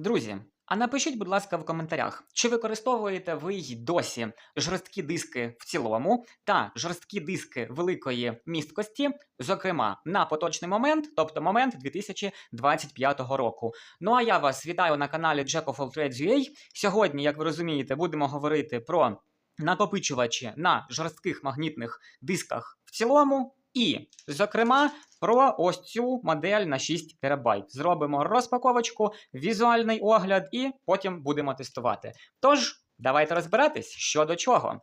Друзі, а напишіть, будь ласка, в коментарях, чи використовуєте ви й досі жорсткі диски в цілому та жорсткі диски великої місткості, зокрема на поточний момент, тобто момент 2025 року. Ну а я вас вітаю на каналі Jack of All UA. Сьогодні, як ви розумієте, будемо говорити про накопичувачі на жорстких магнітних дисках в цілому. І, зокрема, про ось цю модель на 6 ТБ. Зробимо розпаковочку, візуальний огляд, і потім будемо тестувати. Тож, давайте розбиратись, що до чого.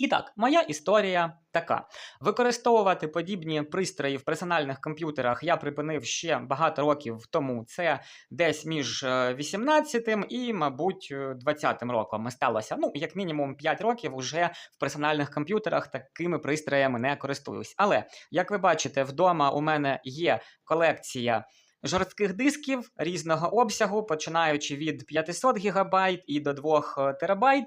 І так, моя історія така: використовувати подібні пристрої в персональних комп'ютерах я припинив ще багато років тому. Це десь між е, 18 і, мабуть, е, 20 роком сталося. Ну, як мінімум 5 років уже в персональних комп'ютерах такими пристроями не користуюсь. Але як ви бачите, вдома у мене є колекція. Жорстких дисків різного обсягу, починаючи від 500 ГБ і до 2 терабайт,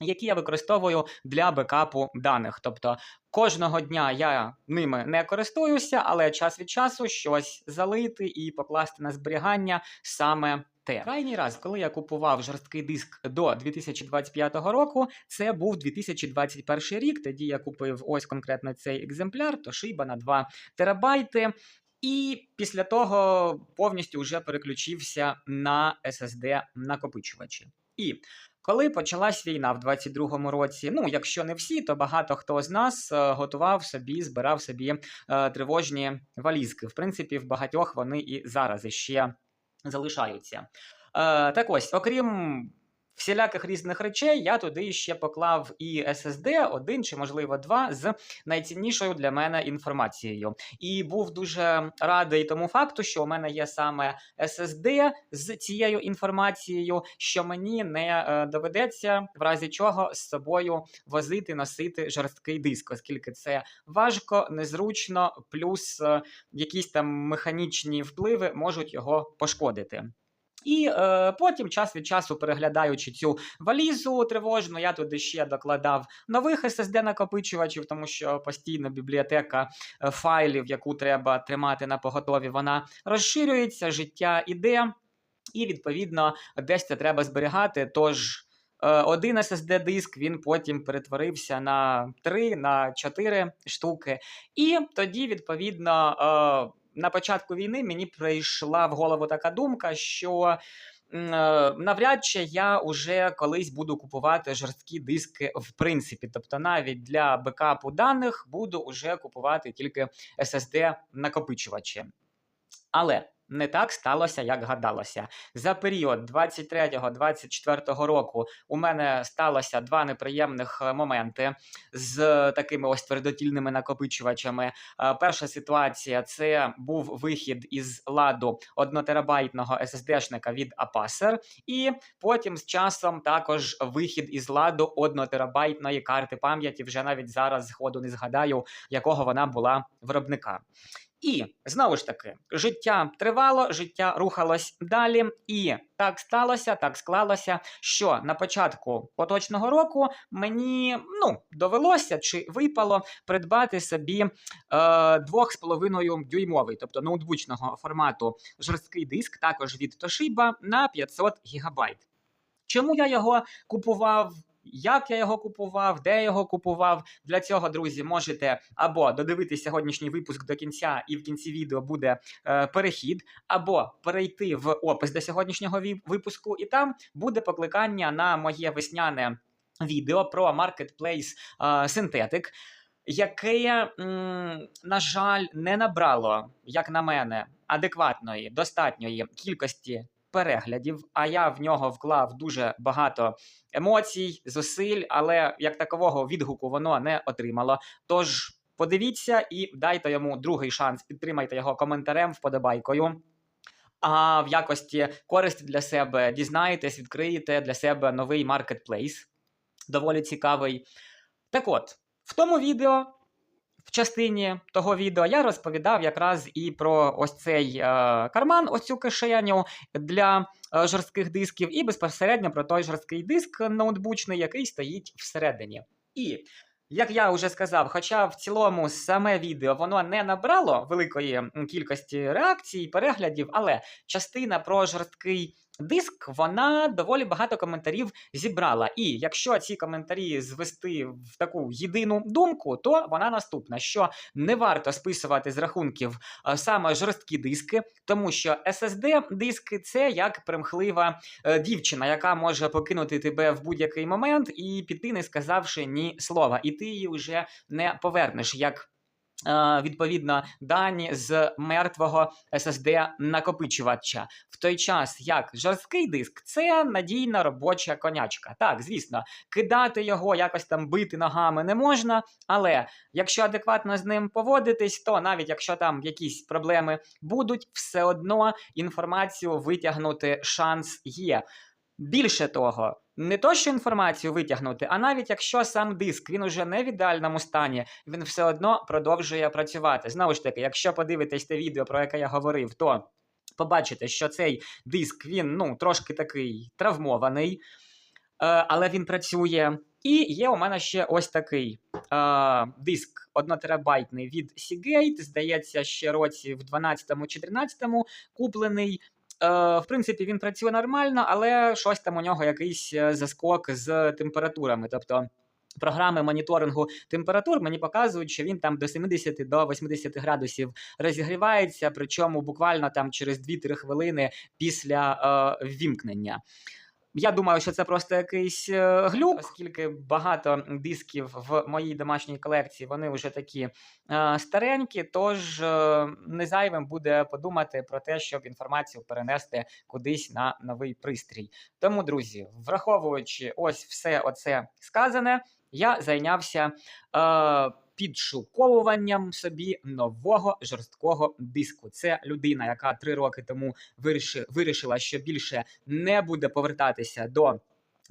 які я використовую для бекапу даних. Тобто кожного дня я ними не користуюся, але час від часу щось залити і покласти на зберігання саме. Те крайній раз, коли я купував жорсткий диск до 2025 року, це був 2021 рік. Тоді я купив ось конкретно цей екземпляр, Toshiba на 2 терабайти. І після того повністю вже переключився на SSD накопичувачі. І коли почалась війна в 22-му році, ну якщо не всі, то багато хто з нас е, готував собі, збирав собі е, тривожні валізки. В принципі, в багатьох вони і зараз іще залишаються. Е, так ось, окрім всіляких різних речей, я туди ще поклав і SSD, один чи, можливо, два з найціннішою для мене інформацією. І був дуже радий тому факту, що у мене є саме SSD з цією інформацією, що мені не е, доведеться в разі чого з собою возити, носити жорсткий диск, оскільки це важко, незручно, плюс е, якісь там механічні впливи можуть його пошкодити. І е, потім, час від часу, переглядаючи цю валізу тривожну, я туди ще докладав нових SSD накопичувачів, тому що постійно бібліотека е, файлів, яку треба тримати на поготові, вона розширюється, життя іде, і відповідно десь це треба зберігати. Тож. е, Один SSD диск він потім перетворився на 3, на 4 штуки. І тоді, відповідно, е, на початку війни мені прийшла в голову така думка, що е, навряд чи я уже колись буду купувати жорсткі диски в принципі. Тобто, навіть для бекапу даних буду уже купувати тільки SSD накопичувачі. Але не так сталося, як гадалося. За період 23-24 року у мене сталося два неприємних е, моменти з такими ось твердотільними накопичувачами. Е, Перша ситуація це був вихід із ладу 1 терабайтного SSD-шника від Apacer, і потім з часом також вихід із ладу 1 терабайтної карти пам'яті. Вже навіть зараз згоду не згадаю, якого вона була виробника. І знову ж таки, життя тривало, життя рухалось далі, і так сталося, так склалося, що на початку поточного року мені ну довелося чи випало придбати собі е, 2,5 дюймовий, тобто ноутбучного формату жорсткий диск, також від Toshiba на 500 гігабайт. Чому я його купував? Як я його купував, де я його купував. Для цього, друзі, можете або додивитися сьогоднішній випуск до кінця, і в кінці відео буде е, перехід, або перейти в опис до сьогоднішнього випуску, і там буде покликання на моє весняне відео про е, Synthetic, яке, на жаль, не набрало, як на мене, адекватної, достатньої кількості переглядів, а я в нього вклав дуже багато емоцій, зусиль, але як такового відгуку воно не отримало. Тож подивіться і дайте йому другий шанс, підтримайте його коментарем, вподобайкою. А в якості користі для себе дізнаєтесь, відкриєте для себе новий маркетплейс. Доволі цікавий. Так от, в тому відео в частині того відео я розповідав якраз і про ось цей е, карман, ось цю кишеню для е, жорстких дисків, і безпосередньо про той жорсткий диск ноутбучний, який стоїть всередині. І як я вже сказав, хоча в цілому саме відео воно не набрало великої кількості реакцій, переглядів, але частина про жорсткий диск, вона доволі багато коментарів зібрала. І якщо ці коментарі звести в таку єдину думку, то вона наступна: що не варто списувати з рахунків е, саме жорсткі диски, тому що SSD диски це як примхлива е, дівчина, яка може покинути тебе в будь-який момент і піти, не сказавши ні слова, і ти її вже не повернеш. як Відповідно, дані з мертвого SSD накопичувача. В той час як жорсткий диск це надійна робоча конячка. Так, звісно, кидати його, якось там бити ногами не можна, але якщо адекватно з ним поводитись, то навіть якщо там якісь проблеми будуть, все одно інформацію витягнути шанс є. Більше того, не то, що інформацію витягнути, а навіть якщо сам диск він уже не в ідеальному стані, він все одно продовжує працювати. Знову ж таки, якщо подивитесь те відео, про яке я говорив, то побачите, що цей диск він ну трошки такий травмований, е, але він працює. І є у мене ще ось такий е, диск 1 терабайтний від Seagate, здається, ще році в 12-14 куплений. Е, в принципі, він працює нормально, але щось там у нього якийсь е, заскок з температурами. Тобто програми моніторингу температур мені показують, що він там до 70 до 80 градусів розігрівається, причому буквально там через 2-3 хвилини після е, ввімкнення. Я думаю, що це просто якийсь е, глюк, оскільки багато дисків в моїй домашній колекції вони вже такі е, старенькі, тож е, не зайвим буде подумати про те, щоб інформацію перенести кудись на новий пристрій. Тому, друзі, враховуючи ось все оце сказане, я зайнявся. Е, Підшуковуванням собі нового жорсткого диску. Це людина, яка три роки тому вирішила, що більше не буде повертатися до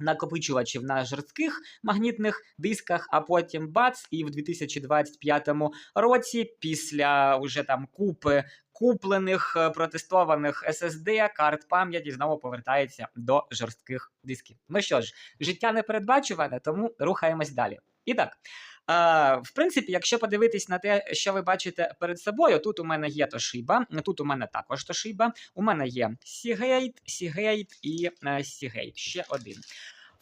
накопичувачів на жорстких магнітних дисках, а потім бац, і в 2025 році, після уже там купи куплених е, протестованих SSD, карт пам'яті, знову повертається до жорстких дисків. Ну що ж, життя не передбачуване, тому рухаємось далі. І так. В принципі, якщо подивитись на те, що ви бачите перед собою, тут у мене є Toshiba, тут у мене також Toshiba, у мене є Seagate, Seagate і uh, Seagate, ще один.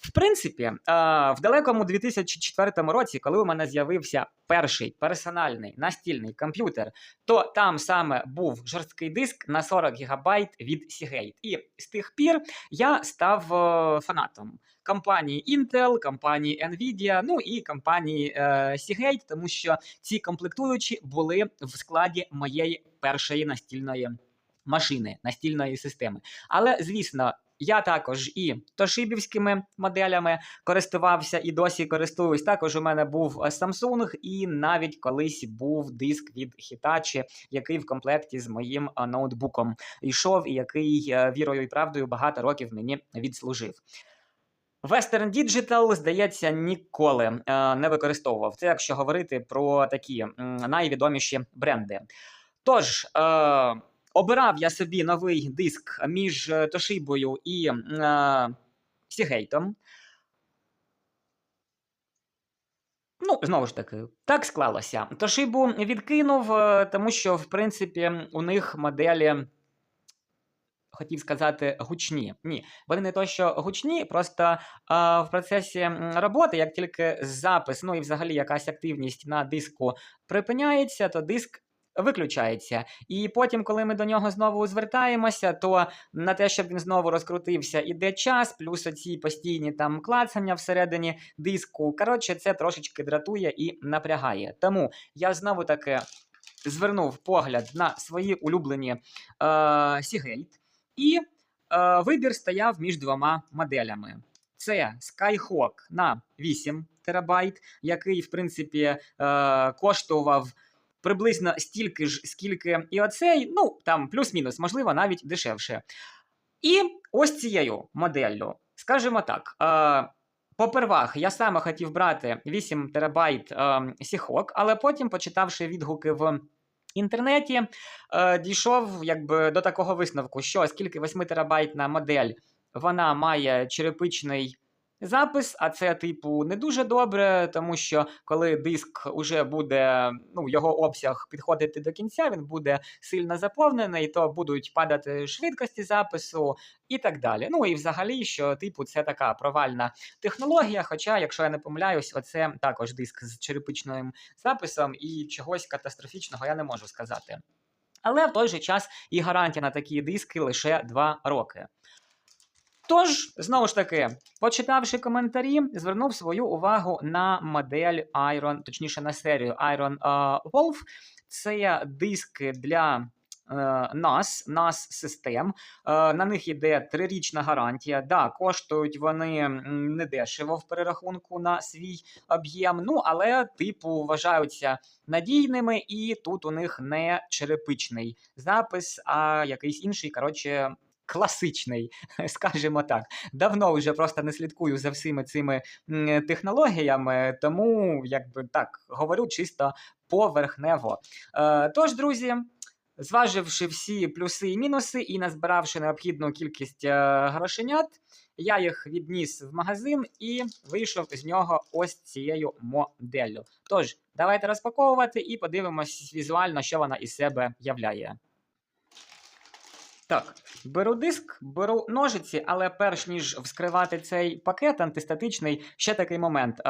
В принципі, uh, в далекому 2004 році, коли у мене з'явився перший персональний настільний комп'ютер, то там саме був жорсткий диск на 40 ГБ від Seagate. І з тих пір я став фанатом компанії Intel, компанії Nvidia, ну і компанії е, Seagate, тому що ці комплектуючі були в складі моєї першої настільної машини, настільної системи. Але звісно. Я також і тошибівськими моделями користувався і досі користуюсь. Також у мене був Samsung, і навіть колись був диск від Hitachi, який в комплекті з моїм ноутбуком йшов, і який вірою і правдою багато років мені відслужив. Western Digital, здається, ніколи е, не використовував це, якщо говорити про такі найвідоміші бренди. Тож, е, обирав я собі новий диск між Тошибою і е, Сігейтом. Ну, знову ж таки, так склалося. Тошибу відкинув, е, тому що, в принципі, у них моделі хотів сказати гучні. Ні, вони не то, що гучні, просто а, в процесі роботи, як тільки запис, ну і взагалі якась активність на диску припиняється, то диск. Виключається, і потім, коли ми до нього знову звертаємося, то на те, щоб він знову розкрутився, іде час, плюс оці постійні там клацання всередині диску. Коротше, це трошечки дратує і напрягає. Тому я знову таки звернув погляд на свої улюблені е, Seagate. І е, вибір стояв між двома моделями. Це Skyhawk на 8 терабайт, який, в принципі, е, коштував приблизно стільки ж, скільки і оцей, ну там плюс-мінус, можливо, навіть дешевше. І ось цією моделлю, скажімо так. Е, Попервах, я саме хотів брати 8 терабайт е, Seahawk, але потім, почитавши відгуки в інтернеті е, дійшов якби до такого висновку, що оскільки 8 терабайтна модель вона має черепичний запис, а це, типу, не дуже добре, тому що коли диск уже буде, ну, його обсяг підходити до кінця, він буде сильно заповнений, то будуть падати швидкості запису і так далі. Ну і взагалі, що, типу, це така провальна технологія. Хоча, якщо я не помиляюсь, оце також диск з черепичним записом, і чогось катастрофічного я не можу сказати. Але в той же час і гарантія на такі диски лише 2 роки. Тож, знову ж таки, почитавши коментарі, звернув свою увагу на модель Iron, точніше на серію Iron uh, Wolf. Це диски для е, NAS, NAS систем. Е, на них йде трирічна гарантія. Да, коштують вони недешево в перерахунку на свій об'єм. Ну, але, типу, вважаються надійними, і тут у них не черепичний запис, а якийсь інший, коротше. Класичний, скажімо так. Давно вже просто не слідкую за всіми цими технологіями, тому якби так говорю чисто поверхнево. Е, тож, друзі, зваживши всі плюси і мінуси і назбиравши необхідну кількість е, грошенят, я їх відніс в магазин і вийшов з нього ось цією моделлю. Тож, давайте розпаковувати і подивимось візуально, що вона із себе являє. Так, беру диск, беру ножиці, але перш ніж вскривати цей пакет антистатичний, ще такий момент е,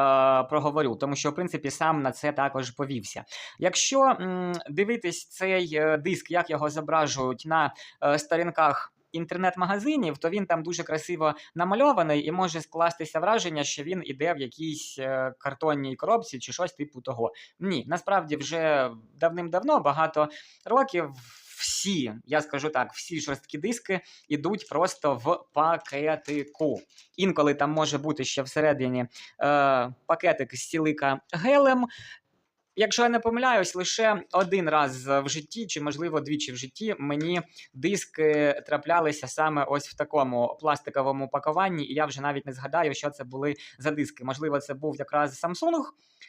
проговорю, тому що, в принципі, сам на це також повівся. Якщо м, дивитись цей е, диск, як його зображують на е, сторінках. Інтернет-магазинів, то він там дуже красиво намальований і може скластися враження, що він іде в якійсь е, картонній коробці чи щось типу того. Ні, насправді вже давним-давно, багато років, всі, я скажу так, всі жорсткі диски йдуть просто в пакетику. Інколи там може бути ще всередині е, пакетик з сілика гелем. Якщо я не помиляюсь, лише один раз в житті, чи, можливо, двічі в житті, мені диски траплялися саме ось в такому пластиковому пакуванні, і я вже навіть не згадаю, що це були за диски. Можливо, це був якраз Samsung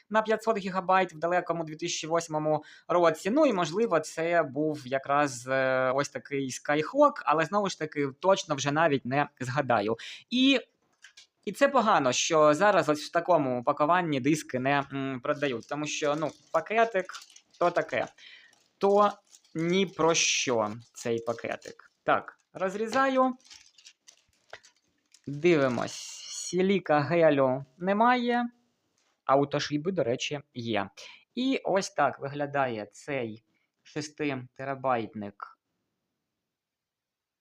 на 500 ГБ в далекому 2008 році. Ну і можливо, це був якраз е, ось такий Skyhawk, але знову ж таки точно вже навіть не згадаю. І і це погано, що зараз ось в такому пакуванні диски не м, продають, тому що ну, пакетик то таке, то ні про що цей пакетик. Так, розрізаю. Дивимось. Сіліка гелю немає. Аутошиби, до речі, є. І ось так виглядає цей 6 терабайтник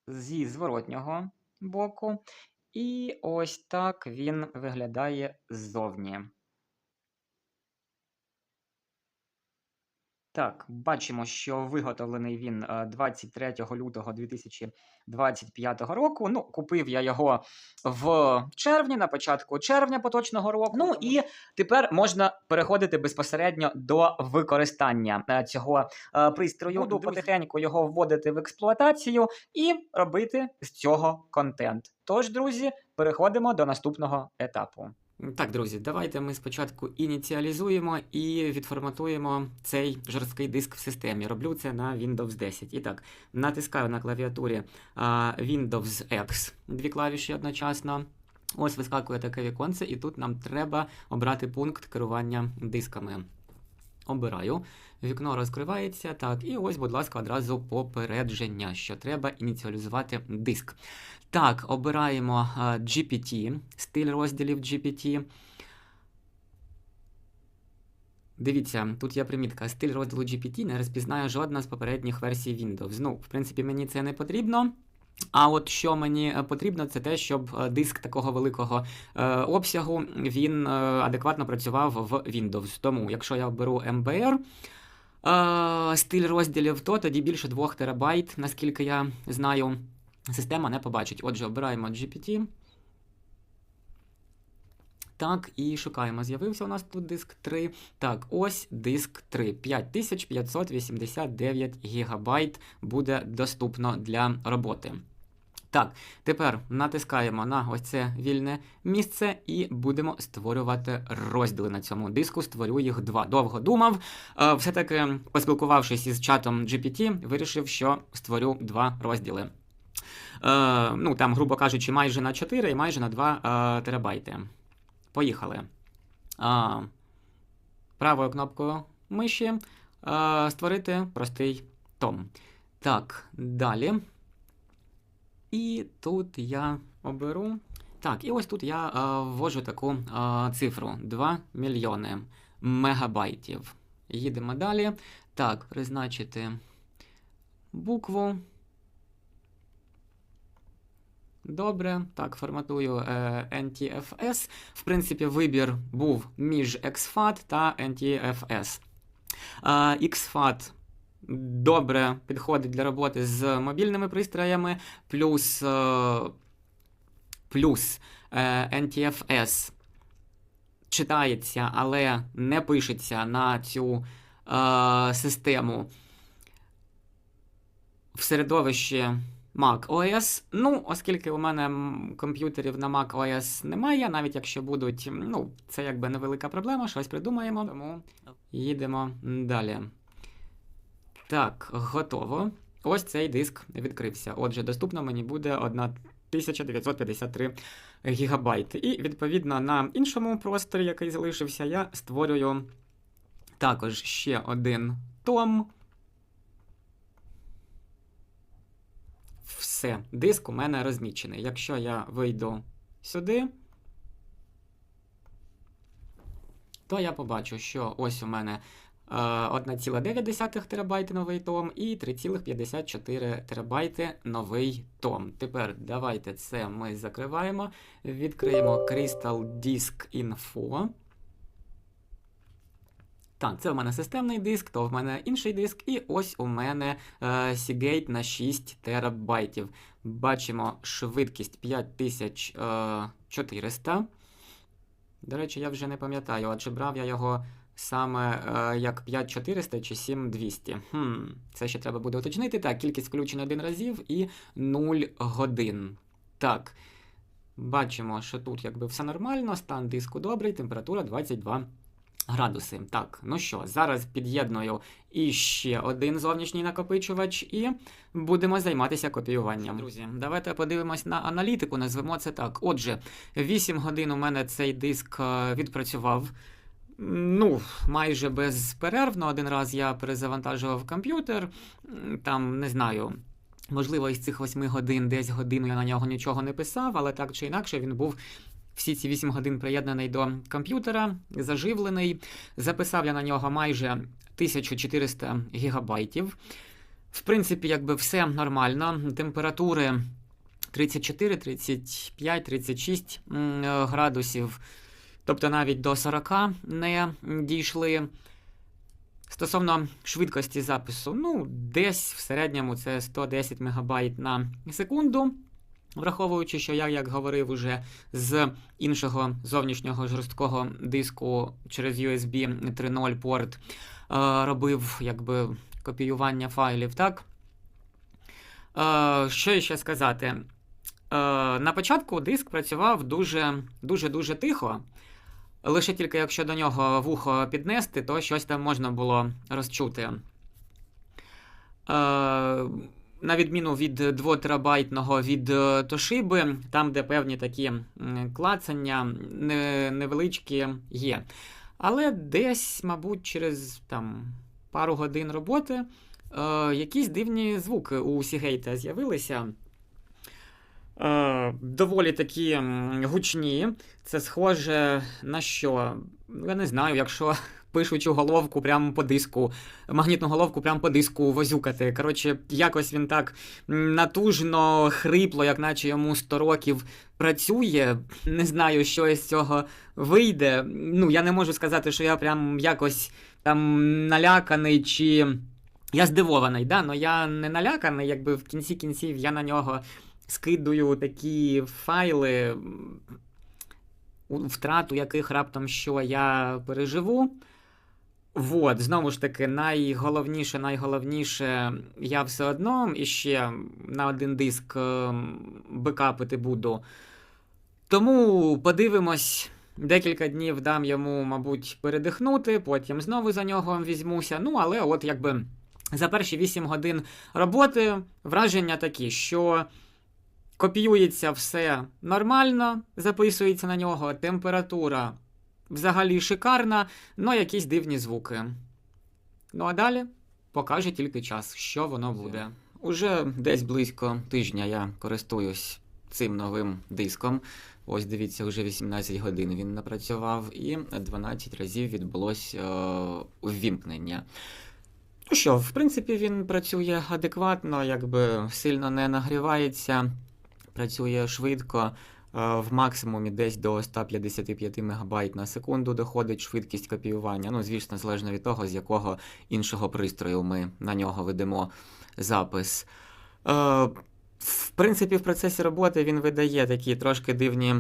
зі зворотнього боку. І ось так він виглядає ззовні. Так, бачимо, що виготовлений він е, 23 лютого 2025 року. Ну, купив я його в червні, на початку червня поточного року. Ну і тепер можна переходити безпосередньо до використання е, цього е, пристрою. Буду потихеньку його вводити в експлуатацію і робити з цього контент. Тож, друзі, переходимо до наступного етапу. Так, друзі, давайте ми спочатку ініціалізуємо і відформатуємо цей жорсткий диск в системі. Роблю це на Windows 10. І так, натискаю на клавіатурі Windows X, дві клавіші одночасно. Ось вискакує таке віконце, і тут нам треба обрати пункт керування дисками. Обираю. Вікно розкривається. Так, і ось, будь ласка, одразу попередження, що треба ініціалізувати диск. Так, обираємо GPT, стиль розділів GPT. Дивіться, тут є примітка. Стиль розділу GPT не розпізнає жодна з попередніх версій Windows. Ну, в принципі, мені це не потрібно. А от що мені е, потрібно, це те, щоб е, диск такого великого е, обсягу він адекватно працював в Windows. Тому, якщо я оберу MBR, стиль розділів, то тоді більше 2 терабайт, наскільки я знаю, система не побачить. Отже, обираємо GPT. Так, і шукаємо. З'явився у нас тут диск 3. Так, ось диск 3. 5589 гігабайт буде доступно для роботи. Так, тепер натискаємо на ось це вільне місце і будемо створювати розділи на цьому диску. Створю їх два. Довго думав. Е, Все-таки, поспілкувавшись із чатом GPT, вирішив, що створю два розділи. е, ну там, грубо кажучи, майже на 4 і майже на 2 е, терабайти. Поїхали. Правою кнопкою миші створити простий том. Так, далі. І тут я оберу. Так, і ось тут я е, ввожу таку е, цифру 2 мільйони мегабайтів. Їдемо далі. Так, призначити букву. Добре, так, форматую е, NTFS. В принципі, вибір був між XFAT та NTFS. Е, XFAT добре підходить для роботи з мобільними пристроями, плюс, е, плюс е, NTFS читається, але не пишеться на цю е, систему в середовищі Mac OS. Ну, оскільки у мене комп'ютерів на Mac OS немає, навіть якщо будуть, ну, це якби невелика проблема, щось придумаємо, тому їдемо далі. Так, готово. Ось цей диск відкрився. Отже, доступно мені буде 1953 гігабайти. І, відповідно, на іншому просторі, який залишився, я створюю також ще один том. Все, диск у мене розмічений. Якщо я вийду сюди, то я побачу, що ось у мене 1,9 терабайти новий том і 3,54 терабайти новий том. Тепер давайте це ми закриваємо. Відкриємо Crystal Disk Info. Так, це у мене системний диск, то в мене інший диск, і ось у мене е, Seagate на 6 терабайтів. Бачимо швидкість 5400. До речі, я вже не пам'ятаю, а чи брав я його саме е, як 5400 чи 7200. Хм, це ще треба буде уточнити. Так, кількість включень один разів і 0 годин. Так. Бачимо, що тут якби все нормально, стан диску добрий, температура 22 градуси. Так, ну що, зараз під'єдную іще один зовнішній накопичувач і будемо займатися копіюванням. Друзі, давайте подивимось на аналітику, назвемо це так. Отже, 8 годин у мене цей диск е, відпрацював. Ну, майже безперервно. Один раз я перезавантажував комп'ютер, там не знаю. Можливо, із цих 8 годин, десь годину я на нього нічого не писав, але так чи інакше він був всі ці 8 годин приєднаний до комп'ютера, заживлений. Записав я на нього майже 1400 гігабайтів. В принципі, якби все нормально. Температури 34, 35, 36 м, е, градусів, тобто навіть до 40 не дійшли. Стосовно швидкості запису, ну, десь в середньому це 110 МБ на секунду. Враховуючи, що я, як говорив уже з іншого зовнішнього жорсткого диску через USB 3.0 порт е, робив якби копіювання файлів, так? Е, що ще сказати? Е, на початку диск працював дуже дуже дуже тихо. Лише тільки якщо до нього вухо піднести, то щось там можна було розчути. Е, на відміну від 2 терабайтного від е, Toshiba, там, де певні такі клацання не- невеличкі є. Але десь, мабуть, через там, пару годин роботи е, якісь дивні звуки у Seagate з'явилися. Е, доволі такі гучні. Це схоже на що? Я не знаю, якщо пишучу головку прямо по диску, магнітну головку прямо по диску возюкати. Коротше, якось він так натужно, хрипло, як наче йому 100 років працює. Не знаю, що із цього вийде. Ну, я не можу сказати, що я прям якось там наляканий чи. Я здивований, да? але я не наляканий, якби в кінці кінців я на нього скидую такі файли, втрату яких раптом що я переживу. Вот, знову ж таки, найголовніше, найголовніше, я все одно іще на один диск бекапити буду. Тому подивимось, декілька днів дам йому, мабуть, передихнути, потім знову за нього візьмуся. Ну, але от якби за перші 8 годин роботи враження такі, що Копіюється все нормально, записується на нього температура взагалі шикарна, але якісь дивні звуки. Ну а далі покаже тільки час, що воно буде. Уже десь близько тижня я користуюсь цим новим диском. Ось дивіться, вже 18 годин він напрацював, і 12 разів відбулось е, ввімкнення. Ну що, в принципі, він працює адекватно, якби сильно не нагрівається, працює швидко. е, В максимумі десь до 155 МБ на секунду доходить швидкість копіювання. Ну, звісно, залежно від того, з якого іншого пристрою ми на нього ведемо запис. Е, В принципі, в процесі роботи він видає такі трошки дивні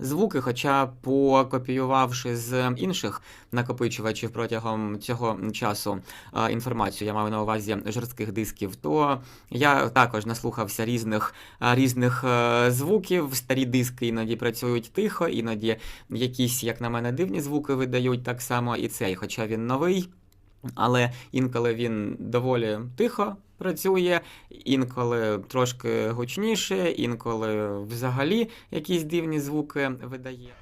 звуки, хоча покопіювавши з інших накопичувачів протягом цього часу е, інформацію, я маю на увазі жорстких дисків, то я також наслухався різних, е, різних е, звуків. Старі диски іноді працюють тихо, іноді якісь, як на мене, дивні звуки видають так само і цей, хоча він новий. Але інколи він доволі тихо працює, інколи трошки гучніше, інколи взагалі якісь дивні звуки видає.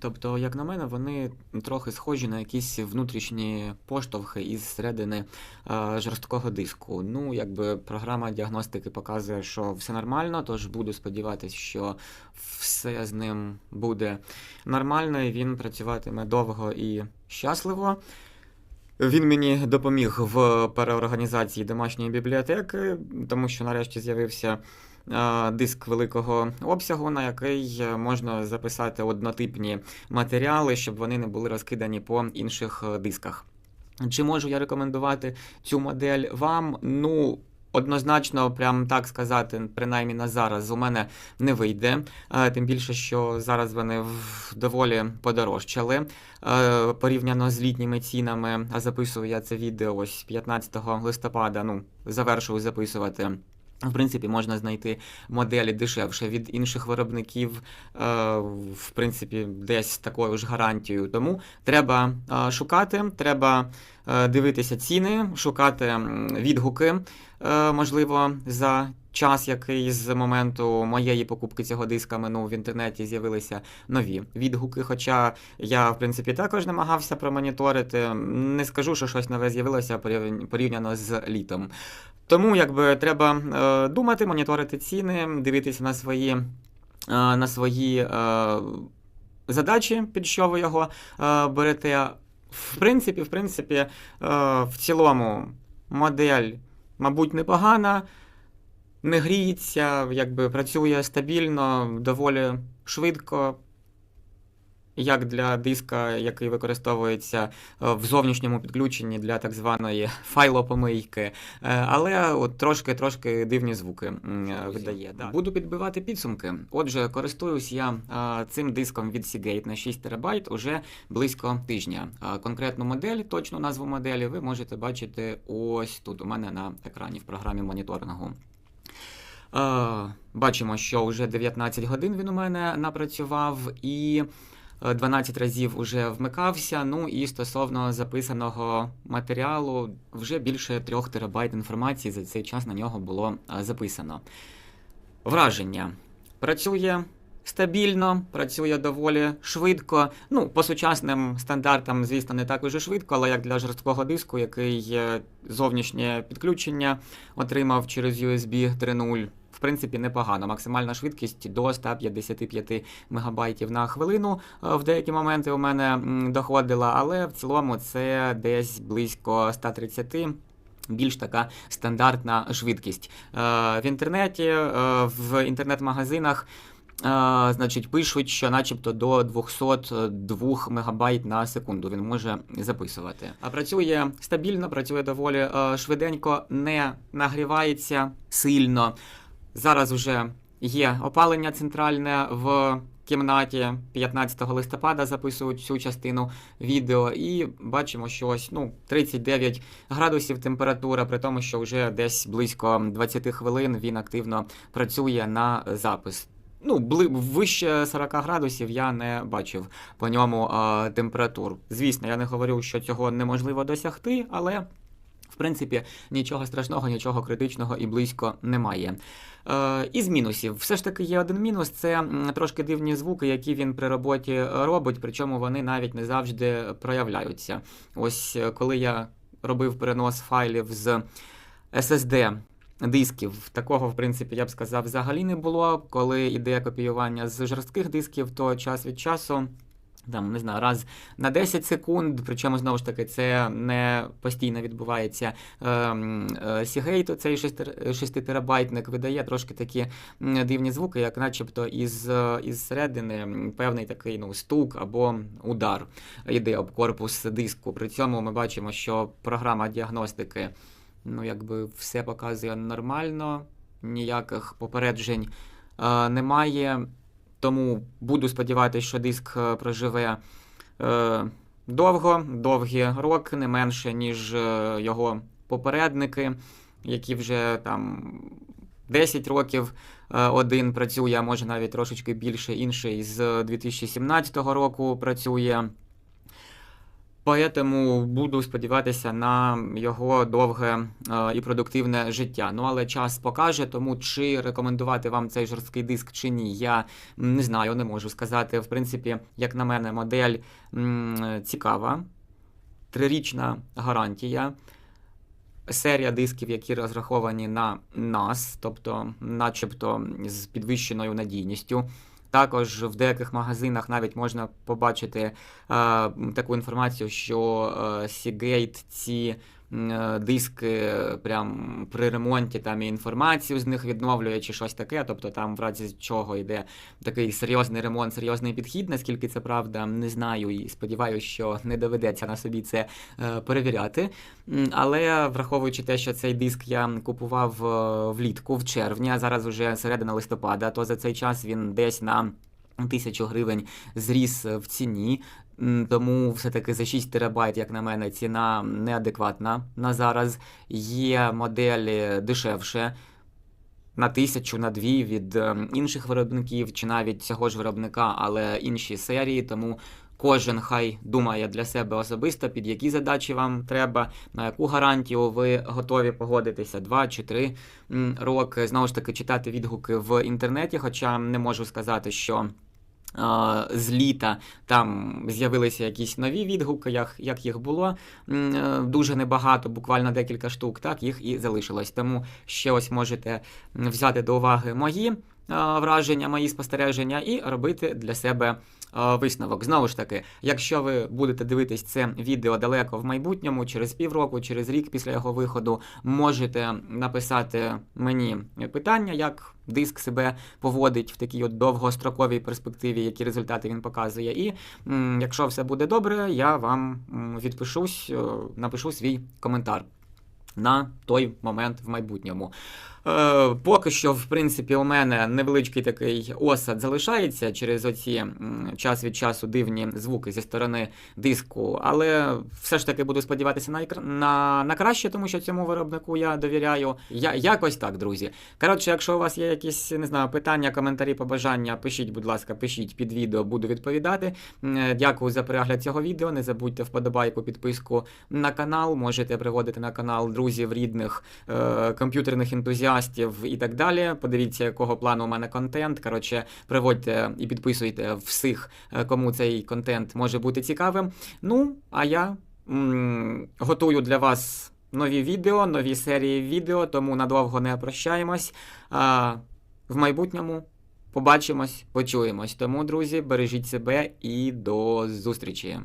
Тобто, як на мене, вони трохи схожі на якісь внутрішні поштовхи із середини е, жорсткого диску. Ну, якби програма діагностики показує, що все нормально, тож буду сподіватися, що все з ним буде нормально, і він працюватиме довго і щасливо. Він мені допоміг в переорганізації домашньої бібліотеки, тому що нарешті з'явився е, диск великого обсягу, на який е, можна записати однотипні матеріали, щоб вони не були розкидані по інших е, дисках. Чи можу я рекомендувати цю модель вам? Ну. Однозначно, прям так сказати, принаймні на зараз у мене не вийде. Е, Тим більше, що зараз вони доволі подорожчали е, порівняно з літніми цінами. А записую я це відео ось 15 листопада. Ну, завершую записувати. В принципі, можна знайти моделі дешевше від інших виробників, е, в принципі, десь такою ж гарантією. Тому треба шукати, треба дивитися ціни, шукати відгуки, е, можливо, за час, який з моменту моєї покупки цього диска минув в інтернеті, з'явилися нові відгуки. Хоча я, в принципі, також намагався промоніторити. Не скажу, що щось нове з'явилося порівняно з літом. Тому якби треба е, думати, моніторити ціни, дивитися на свої, е, на свої е, задачі, під що ви його е, берете. В принципі, в принципі, е, в цілому модель, мабуть, непогана, не гріється, якби працює стабільно, доволі швидко. Як для диска, який використовується е, в зовнішньому підключенні для так званої файлопомийки, Е, але от трошки трошки дивні звуки е, видає. Да. Буду підбивати підсумки. Отже, користуюсь я цим диском від Seagate на 6 ТБ уже близько тижня. Конкретну модель, точну назву моделі, ви можете бачити ось тут у мене на екрані в програмі моніторингу. Бачимо, що вже 19 годин він у мене напрацював і 12 разів уже вмикався. Ну і стосовно записаного матеріалу, вже більше 3 терабайт інформації за цей час на нього було записано. Враження. Працює стабільно, працює доволі швидко. Ну, по сучасним стандартам, звісно, не так уже швидко, але як для жорсткого диску, який е, зовнішнє підключення отримав через USB 3.0. В принципі, непогано. Максимальна швидкість до 155 МБ на хвилину. е, В деякі моменти у мене доходила, але в цілому це десь близько 130 більш така стандартна швидкість. Е, в інтернеті, е, в інтернет-магазинах. е, Значить, пишуть, що начебто до 202 мегабайт на секунду він може записувати. А працює стабільно, працює доволі е, швиденько, не нагрівається сильно. Зараз вже є опалення центральне в кімнаті. 15 листопада записують цю частину відео, і бачимо, що ось ну 39 градусів температура, при тому, що вже десь близько 20 хвилин він активно працює на запис. Ну, вище 40 градусів я не бачив по ньому е, температур. Звісно, я не говорю, що цього неможливо досягти, але принципі нічого страшного, нічого критичного і близько немає. Е, із мінусів, все ж таки є один мінус: це трошки дивні звуки, які він при роботі е, робить, причому вони навіть не завжди проявляються. Ось е, коли я робив перенос файлів з SSD. Дисків такого, в принципі, я б сказав, взагалі не було. Коли йде копіювання з жорстких дисків, то час від часу, там, не знаю, раз на 10 секунд, причому знову ж таки це не постійно відбувається. Ем, е, Seagate, цей 6 терабайтник, видає трошки такі дивні звуки, як начебто із, е, із середини певний такий ну, стук або удар йде об корпус диску. При цьому ми бачимо, що програма діагностики ну, якби все показує нормально, ніяких попереджень е, немає. Тому буду сподіватися, що диск е, проживе е, довго, довгі роки, не менше, ніж е, його попередники, які вже там 10 років е, один працює, а може навіть трошечки більше, інший з 2017 року працює. Поэтому буду сподіватися на його довге е, і продуктивне життя. Ну але час покаже, тому чи рекомендувати вам цей жорсткий диск чи ні, я не знаю, не можу сказати. В принципі, як на мене, модель цікава, трирічна гарантія. Серія дисків, які розраховані на нас, тобто, начебто, з підвищеною надійністю. Також в деяких магазинах навіть можна побачити е, таку інформацію, що е, Seagate ці диски прям при ремонті там і інформацію з них відновлює чи щось таке. Тобто там в разі чого йде такий серйозний ремонт, серйозний підхід. Наскільки це правда, не знаю і сподіваюся, що не доведеться на собі це е, перевіряти. Але враховуючи те, що цей диск я купував е, влітку, в червні, а зараз уже середина листопада, то за цей час він десь на тисячу гривень зріс в ціні. Тому все-таки за 6 терабайт, як на мене, ціна неадекватна на зараз. Є моделі дешевше. На тисячу, на дві від е, інших виробників, чи навіть цього ж виробника, але інші серії. Тому кожен хай думає для себе особисто, під які задачі вам треба, на яку гарантію ви готові погодитися, два чи три роки. Знову ж таки, читати відгуки в інтернеті, хоча не можу сказати, що. З літа там з'явилися якісь нові відгуки, як, як їх було е, дуже небагато, буквально декілька штук, так їх і залишилось. Тому ще ось можете взяти до уваги мої враження, мої спостереження і робити для себе висновок. Знову ж таки, якщо ви будете дивитись це відео далеко в майбутньому, через півроку, через рік після його виходу, можете написати мені питання, як диск себе поводить в такій от довгостроковій перспективі, які результати він показує. І якщо все буде добре, я вам відпишусь, е, напишу свій коментар. На той момент в майбутньому. Е, поки що, в принципі, у мене невеличкий такий осад залишається через оці час від часу дивні звуки зі сторони диску, але все ж таки буду сподіватися на, на, на краще, тому що цьому виробнику я довіряю. Я, якось так, друзі. Коротше, якщо у вас є якісь не знаю, питання, коментарі, побажання, пишіть, будь ласка, пишіть під відео, буду відповідати. Дякую за перегляд цього відео. Не забудьте вподобайку, підписку на канал. Можете приводити на канал друзів, рідних, е, комп'ютерних ентузіастів і так далі. Подивіться, якого плану у мене контент. Коротше, приводьте і підписуйте всіх, е, кому цей контент може бути цікавим. Ну, а я м, готую для вас нові відео, нові серії відео, тому надовго не прощаємось. А, в майбутньому побачимось, почуємось. Тому, друзі, бережіть себе і до зустрічі.